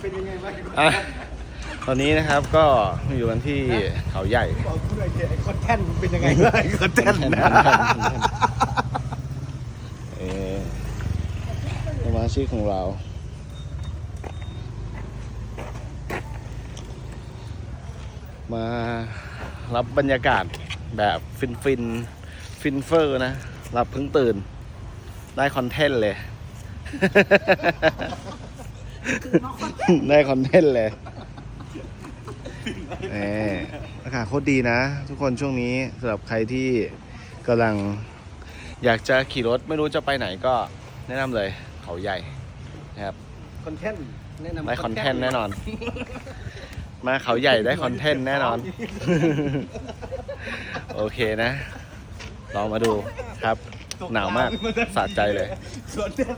เป็นยังไงบ้างอะตอนนี้นะครับก็อยู่กันที่เขาใหญ่บอกกูหน่อยเถอะไอ้คอนแทนเป็นยังไงบ้างไอ้คอนแทนนะเออสมาชิกของเรา มารับบรรยากาศแบบฟินฟินฟินเฟอร์นะ รับเพิ่งตื่น ได้คอนเทนต์เลย ได้คอนเทนต์เลยเอออากาศโคตรดีนะ ทุกคนช่วงนี้สำหรับใครที่กำลังอยากจะขี่รถไม่รู้จะไปไหนก็แนะนำเลยเขาใหญ่นะครับคอนแทนแนะนำได้คอนเทนต์แน่นอน มาเขาใหญ่ได้คอนเทนต์แน่นอน โอเคนะ ลองมาดูครับ หนาวมากสะใจเลยคอนแทน